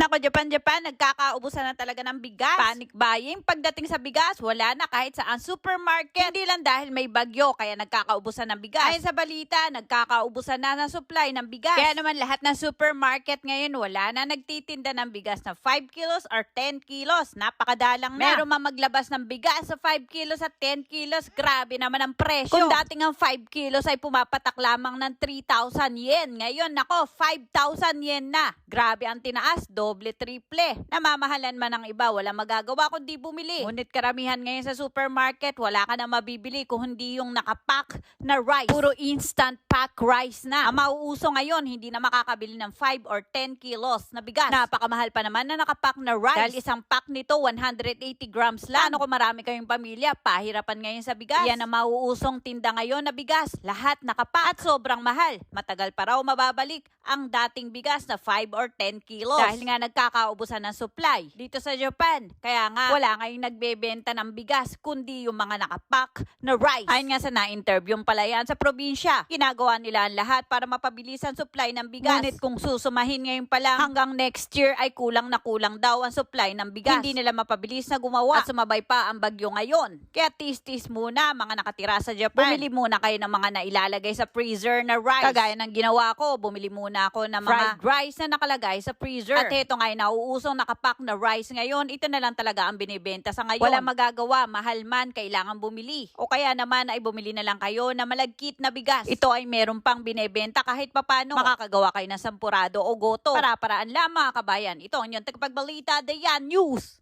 Nako, Japan, Japan, nagkakaubusan na talaga ng bigas. Panic buying. Pagdating sa bigas, wala na kahit saan supermarket. Hindi lang dahil may bagyo, kaya nagkakaubusan ng bigas. Ayon sa balita, nagkakaubusan na ng supply ng bigas. Kaya naman lahat ng supermarket ngayon, wala na nagtitinda ng bigas na 5 kilos or 10 kilos. Napakadalang na. Meron man maglabas ng bigas sa 5 kilos at 10 kilos. Grabe naman ang presyo. Kung dating ang 5 kilos ay pumapatak lamang ng 3,000 yen. Ngayon, nako, 5,000 yen na. Grabe ang tinaas, doble, triple. Namamahalan man ang iba, wala magagawa kundi bumili. Ngunit karamihan ngayon sa supermarket, wala ka na mabibili kung hindi yung nakapack na rice. Puro instant pack rice na. Ang mauuso ngayon, hindi na makakabili ng 5 or 10 kilos na bigas. Napakamahal pa naman na nakapack na rice. Dahil isang pack nito, 180 grams lang. Ano kung marami kayong pamilya, pahirapan ngayon sa bigas. Yan ang mauusong tinda ngayon na bigas. Lahat nakapack at sobrang mahal. Matagal pa raw mababalik ang dating bigas na 5 or 10 kilos. Dahil nga nagkakaubusan ng supply dito sa Japan. Kaya nga, wala ngayong nagbebenta ng bigas, kundi yung mga nakapack na rice. Ayon nga sa na-interview pala yan sa probinsya. Ginagawa nila ang lahat para mapabilis ang supply ng bigas. Ngunit kung susumahin ngayon pa lang, hanggang next year ay kulang na kulang daw ang supply ng bigas. Hindi nila mapabilis na gumawa at sumabay pa ang bagyo ngayon. Kaya tis-tis muna mga nakatira sa Japan. Bumili muna kayo ng mga nailalagay sa freezer na rice. Kagaya ng ginawa ko, bumili muna ako ng mga fried rice na nakalagay sa freezer. At ito nga, ay nauusong nakapack na rice ngayon. Ito na lang talaga ang binibenta sa ngayon. Wala magagawa, mahal man, kailangan bumili. O kaya naman ay bumili na lang kayo na malagkit na bigas. Ito ay meron pang binibenta kahit papano makakagawa kayo ng sampurado o goto. Para-paraan lang mga kabayan. Ito ang inyong tagapagbalita, Dayan News.